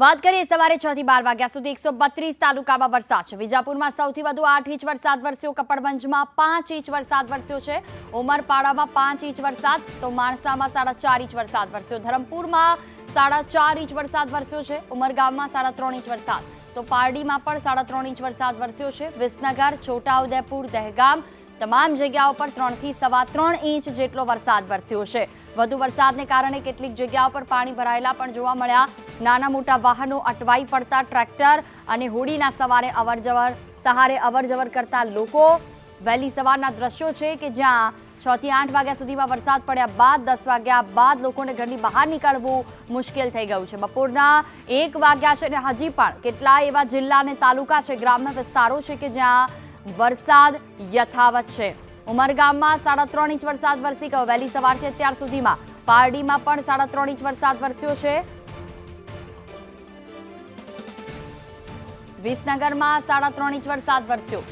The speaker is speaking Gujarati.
વાત કરીએ સવારે છ થી બાર વાગ્યા સુધી એકસો બત્રીસ તાલુકામાં વરસાદ છે. વિજાપુરમાં સૌથી વધુ આઠ ઇંચ વરસાદ વરસ્યો. કપડવંજમાં પાંચ ઇંચ વરસાદ વરસ્યો છે. ઉમરપાડામાં પાંચ ઇંચ વરસાદ. તો માણસામાં સાડા ચાર ઇંચ વરસાદ વરસ્યો. ધરમપુરમાં સાડા ચાર ઇંચ વરસાદ વરસ્યો છે. ઉમરગામમાં સાડા ત્રણ ઇંચ વરસાદ. તો પારડીમાં પણ સાડા ત્રણ ઇંચ વરસાદ વરસ્યો છે. વિસનગર છોટાઉદેપુર દહેગામ તમામ જગ્યાઓ પર ત્રણથી સવા ત્રણ ઇંચ જેટલો વરસાદ વરસ્યો છે. વધુ વરસાદને કારણે કેટલીક જગ્યાઓ પર પાણી ભરાયેલા પણ જોવા મળ્યા. નાના મોટા વાહનો અટવાઈ પડતા ટ્રેક્ટર અને હોડીના સવારે અવરજવર, સહારે અવરજવર કરતા લોકો. વહેલી સવારના દ્રશ્યો છે કે જ્યાં છ થી આઠ વાગ્યા સુધીમાં વરસાદ પડ્યા બાદ, દસ વાગ્યા બાદ લોકોને ઘરની બહાર નીકળવું મુશ્કેલ થઈ ગયું છે. બપોરના એક વાગ્યા છે અને હજી પણ કેટલા એવા જિલ્લા અને તાલુકા છે, ગ્રામ્ય વિસ્તારો છે કે જ્યાં વરસાદ યથાવત છે. ઉમરગામમાં સાડા ત્રણ ઇંચ વરસાદ વરસી ગયો. વહેલી સવારથી અત્યાર સુધીમાં પારડીમાં પણ સાડા ત્રણ ઇંચ વરસાદ વરસ્યો છે. વિસનગરમાં સાડા ત્રણ ઇંચ વરસાદ વરસ્યો.